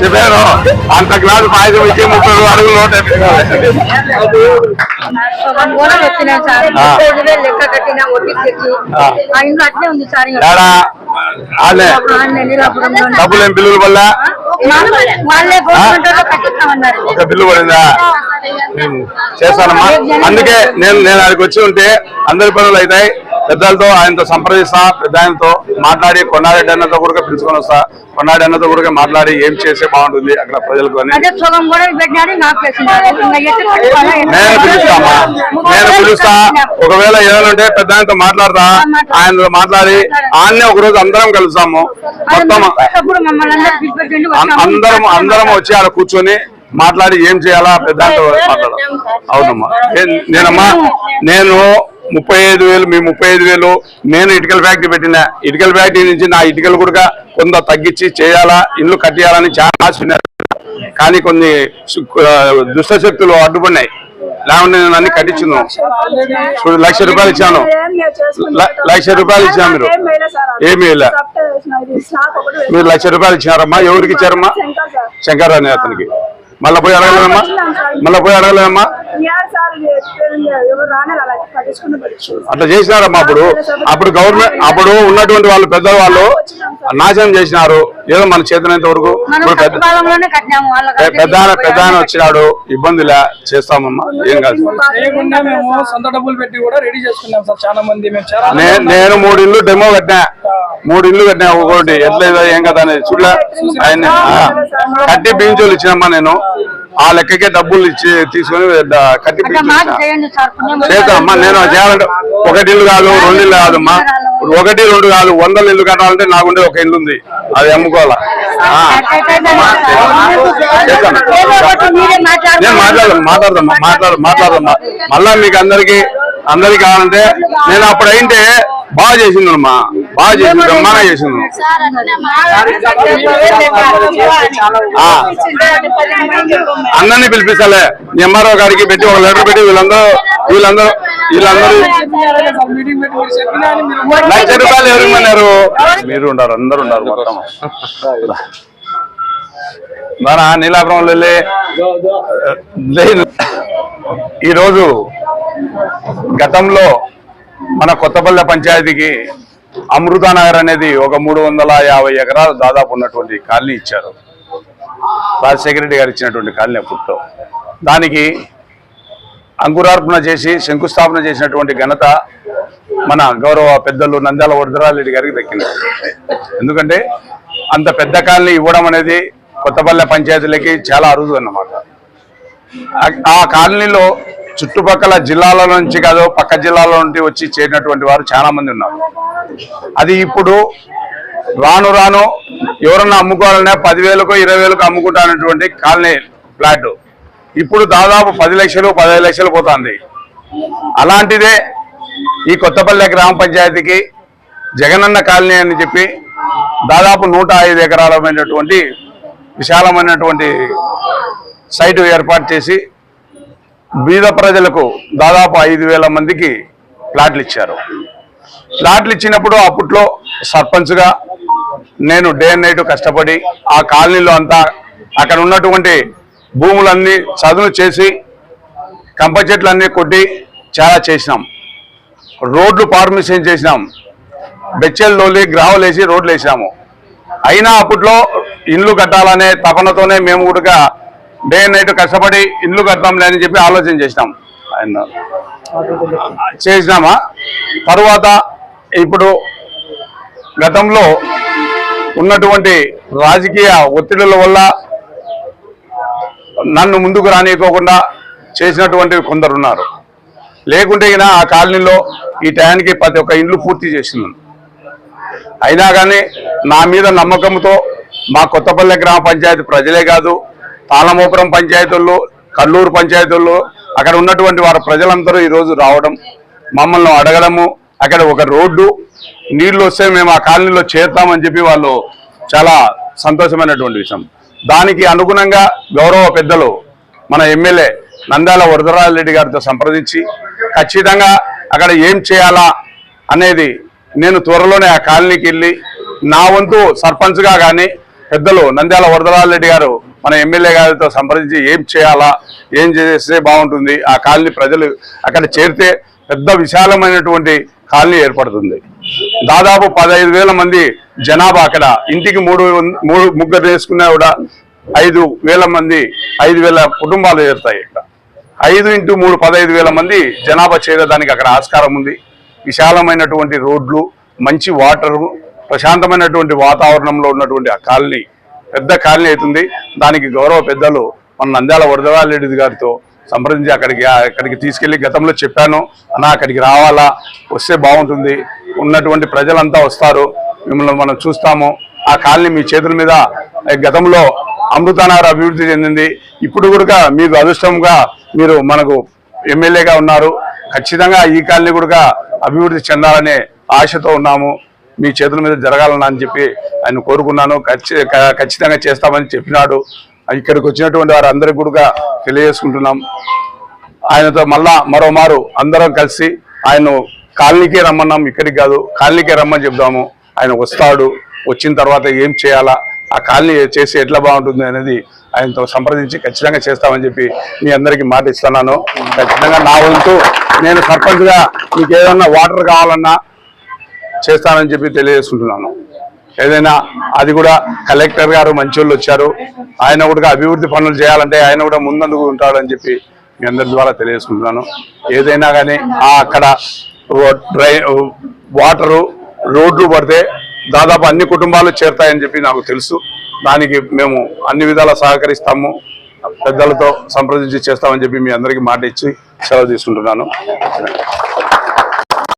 చెప్పాను. అంత గ్లాసు పాయసం ఇచ్చి ముప్పై అడుగులు నోట్. డబ్బులు ఏం బిల్లులు వల్ల? ఒక బిల్లు పడిందా? చేస్తానమ్మా. అందుకే నేను నేను అక్కడికి వచ్చి ఉంటే అందరి పనులు అవుతాయి. పెద్దలతో ఆయనతో సంప్రదిస్తా పెద్ద ఆయనతో మాట్లాడి కొన్నారెడ్డి అన్నతో కూడా పిలుచుకొని వస్తా. కొన్నారెడ్డి అన్నతో కూడా మాట్లాడి ఏం చేస్తే బాగుంటుంది అక్కడ ప్రజలకు అని. నేను పిలుస్తామా? నేను పిలుస్తా. ఒకవేళ ఏదైనా ఉంటే పెద్ద ఆయనతో మాట్లాడతా. ఆయనతో మాట్లాడి ఆయన్నే ఒక రోజు అందరం కలుస్తాము. మొత్తం అందరూ అందరం వచ్చి ఆడ కూర్చొని మాట్లాడి ఏం చేయాలా పెద్ద మాట్లాడాలి అవునమ్మా. నేనమ్మా నేను ముప్పై ఐదు వేలు మీ ముప్పై ఐదు వేలు నేను ఇటుకల ఫ్యాక్టరీ పెట్టిన. ఇటుకల ఫ్యాక్టరీ నుంచి నా ఇటుకలు కూడా కొంత తగ్గించి చేయాలా ఇల్లు కట్టేయాలని చాలా ఆశ కానీ కొన్ని దుష్టశక్తులు అడ్డుపడినాయి. లేకుంటే నేను అన్ని కట్టించున్నాం. చూడు లక్ష రూపాయలు ఇచ్చాను. లక్ష రూపాయలు ఇచ్చాను మీరు. ఏమీ ఇలా మీరు లక్ష రూపాయలు ఇచ్చారమ్మా ఎవరికి ఇచ్చారమ్మా? శంకర్ అనే అతనికి. మళ్ళీ పోయి అడగలేదమ్మా? మళ్ళీ పోయి అడగలేదమ్మా? అట్లా చేసినారమ్మా అప్పుడు? అప్పుడు గవర్నమెంట్ అప్పుడు ఉన్నటువంటి వాళ్ళు పెద్ద వాళ్ళు నాశనం చేసినారు. ఏదో మన చేతనంత వరకు పెద్ద పెద్ద ఆయన వచ్చినాడు. ఇబ్బందిలే చేస్తామమ్మా. ఏం కాదు. చేయకుండా మేము సొంత డబ్బులు పెట్టి కూడా రెడీ చేసుకున్నాం సార్ చాలా మంది. మేము చాలా నే- నేను మూడు ఇల్లు డెమో కట్టినా. మూడు ఇల్లు కట్టినా ఒకటి ఎట్లా ఏదో ఏం కదా అనేది చూడలే. ఆయన కట్టి బీంచోలు ఇచ్చినమ్మా నేను. ఆ లెక్కకే డబ్బులు ఇచ్చి తీసుకొని కట్టి చేస్తామమ్మా నేను చేయాలంటే ఒకటి ఇల్లు కాదు రెండు ఇల్లు కాదమ్మా. ఒకటి రెండు కాదు వందల ఇల్లు కట్టాలంటే నాకుండే ఒక ఇల్లు ఉంది. అది అమ్ముకోవాలా. నేను మాట్లాడదాం మాట్లాడదాం మాట్లాడ మాట్లాడదాం మళ్ళా మీకు అందరికి అందరికి కావాలంటే నేను అప్పుడు అయింటే బాగా చేసిందమ్మా. బాగా చేసింది బ్రహ్మాంగా చేసింది. అందరినీ పిలిపిస్తాలే. ఎంఆర్ఓ గారికి పెట్టి ఒక లెటర్ పెట్టి వీళ్ళందరూ వీళ్ళందరూ వీళ్ళందరూ లక్ష రూపాయలు ఎవరు ఇమ్మన్నారు? మీరు ఉన్నారు అందరు ఉన్నారు మొత్తం. మన నీలాపురంలో వెళ్ళి. ఈరోజు గతంలో మన కొత్తపల్లె పంచాయతీకి అమృతానగర్ అనేది ఒక మూడు వందల యాభై ఎకరాలు దాదాపు ఉన్నటువంటి కాలనీ ఇచ్చారు. రాజశేఖర రెడ్డి గారు ఇచ్చినటువంటి కాలనీ అప్పట్లో. దానికి అంకురార్పణ చేసి శంకుస్థాపన చేసినటువంటి ఘనత మన గౌరవ పెద్దలు నంద్యాల వరదరారెడ్డి గారికి దక్కింది. ఎందుకంటే అంత పెద్ద కాలనీ ఇవ్వడం అనేది కొత్తపల్లె పంచాయతీలకి చాలా అరుదు అన్నమాట. ఆ- ఆ కాలనీలో చుట్టుపక్కల జిల్లాల నుంచి కాదు పక్క జిల్లాల నుండి వచ్చి చేరినటువంటి వారు చాలా మంది ఉన్నారు. అది ఇప్పుడు రాను రాను ఎవరన్నా అమ్ముకోవాలన్నా పదివేలకు ఇరవై వేలకు అమ్ముకుంటానటువంటి కాలనీ ఫ్లాట్. ఇప్పుడు దాదాపు పది లక్షలు పదహైదు లక్షలు పోతుంది. అలాంటిదే ఈ కొత్తపల్లె గ్రామ పంచాయతీకి జగనన్న కాలనీ అని చెప్పి దాదాపు నూట ఐదు ఎకరాలమైనటువంటి విశాలమైనటువంటి సైటు ఏర్పాటు చేసి బీద ప్రజలకు దాదాపు ఐదు వేల మందికి ప్లాట్లు ఇచ్చారు. ప్లాట్లు ఇచ్చినప్పుడు అప్పట్లో సర్పంచ్గా నేను డే అండ్ నైట్ కష్టపడి ఆ కాలనీలో అంతా అక్కడ ఉన్నటువంటి భూములన్నీ చదును చేసి కంప చెట్లన్నీ కొట్టి చాలా చేసినాం. రోడ్లు ఫార్మేషన్ చేసినాం. బెచ్చెలు లోలి వేసి రోడ్లు వేసినాము. అయినా అప్పట్లో ఇండ్లు కట్టాలనే తపనతోనే మేము కూడా డే అండ్ నైట్ కష్టపడి ఇండ్లు కడతాంలే అని చెప్పి ఆలోచన చేసినాం. చేసినామా? తరువాత ఇప్పుడు గతంలో ఉన్నటువంటి రాజకీయ ఒత్తిడుల వల్ల నన్ను ముందుకు రానియకోకుండా చేసినటువంటి కొందరు ఉన్నారు. లేకుంటే గిన ఆ కాలనీలో ఈ టయానికి ప్రతి ఒక్క ఇండ్లు పూర్తి చేసింది అయినా కానీ నా మీద నమ్మకంతో మా కొత్తపల్లె గ్రామ పంచాయతీ ప్రజలే కాదు తాళమోపురం పంచాయతీల్లో కల్లూరు పంచాయతీల్లో అక్కడ ఉన్నటువంటి వారి ప్రజలందరూ ఈరోజు రావడం మమ్మల్ని అడగడము అక్కడ ఒక రోడ్డు నీళ్ళు వస్తే మేము ఆ కాలనీలో చేద్దామని చెప్పి వాళ్ళు చాలా సంతోషమైనటువంటి విషయం. దానికి అనుగుణంగా గౌరవ పెద్దలు మన ఎమ్మెల్యే నంద్యాల వరదరాజరెడ్డి గారితో సంప్రదించి ఖచ్చితంగా అక్కడ ఏం చేయాలా అనేది నేను త్వరలోనే ఆ కాలనీకి వెళ్ళి నా వంతు సర్పంచ్గా కానీ పెద్దలు నంద్యాల వరదరాజరెడ్డి గారు మన ఎమ్మెల్యే గారితో సంప్రదించి ఏం చేయాలా ఏం చేస్తే బాగుంటుంది ఆ కాలనీ ప్రజలు అక్కడ చేరితే పెద్ద విశాలమైనటువంటి కాలనీ ఏర్పడుతుంది. దాదాపు పదహైదు వేల మంది జనాభా అక్కడ ఇంటికి మూడు మూడు ముగ్గురు వేసుకున్నా కూడా ఐదు వేల మంది ఐదు వేల కుటుంబాలు చేరుతాయి ఇక్కడ. ఐదు ఇంటూ మూడు పదహైదు వేల మంది జనాభా చేరడానికి అక్కడ ఆస్కారం ఉంది. విశాలమైనటువంటి రోడ్లు మంచి వాటరు ప్రశాంతమైనటువంటి వాతావరణంలో ఉన్నటువంటి ఆ కాలనీ పెద్ద కాలనీ అవుతుంది. దానికి గౌరవ పెద్దలు మన నంద్యాల వరదరారెడ్డి గారితో సంప్రదించి అక్కడికి అక్కడికి తీసుకెళ్ళి గతంలో చెప్పాను అన్న అక్కడికి రావాలా? వస్తే బాగుంటుంది. ఉన్నటువంటి ప్రజలంతా వస్తారు. మిమ్మల్ని మనం చూస్తాము. ఆ కాలనీ మీ చేతుల మీద గతంలో అమృతానగర్ అభివృద్ధి చెందింది. ఇప్పుడు కూడా మీకు అదృష్టంగా మీరు మనకు ఎమ్మెల్యేగా ఉన్నారు. ఖచ్చితంగా ఈ కాలనీ కూడా అభివృద్ధి చెందాలనే ఆశతో ఉన్నాము. మీ చేతుల మీద జరగాలని అని చెప్పి ఆయన కోరుకున్నాను. ఖచ్చితంగా చేస్తామని చెప్పినాడు. ఇక్కడికి వచ్చినటువంటి వారందరికీ కూడా తెలియజేసుకుంటున్నాం. ఆయనతో మళ్ళా మరోమారు అందరం కలిసి ఆయన కాలనీకే రమ్మన్నాం. ఇక్కడికి కాదు కాలనీకే రమ్మని చెప్దాము. ఆయన వస్తాడు వచ్చిన తర్వాత ఏం చేయాలా ఆ కాలనీ చేసి ఎట్లా బాగుంటుంది అనేది ఆయనతో సంప్రదించి ఖచ్చితంగా చేస్తామని చెప్పి మీ అందరికీ మాట ఇస్తున్నాను. ఖచ్చితంగా నా వంతు నేను సర్పంచ్గా మీకు ఏదన్నా వాటర్ కావాలన్నా చేస్తానని చెప్పి తెలియజేసుకుంటున్నాను. ఏదైనా అది కూడా కలెక్టర్ గారు మంచోళ్ళు వచ్చారు. ఆయన కూడా అభివృద్ధి పనులు చేయాలంటే ఆయన కూడా ముందందుకు ఉంటాడని చెప్పి మీ అందరి ద్వారా తెలియజేసుకుంటున్నాను. ఏదైనా కానీ ఆ అక్కడ డ్రై వాటరు రోడ్లు పడితే దాదాపు అన్ని కుటుంబాలు చేరుతాయని చెప్పి నాకు తెలుసు. దానికి మేము అన్ని విధాలా సహకరిస్తాము. పెద్దలతో సంప్రదించి చేస్తామని చెప్పి మీ అందరికీ మాట ఇచ్చి సెలవు తీసుకుంటున్నాను.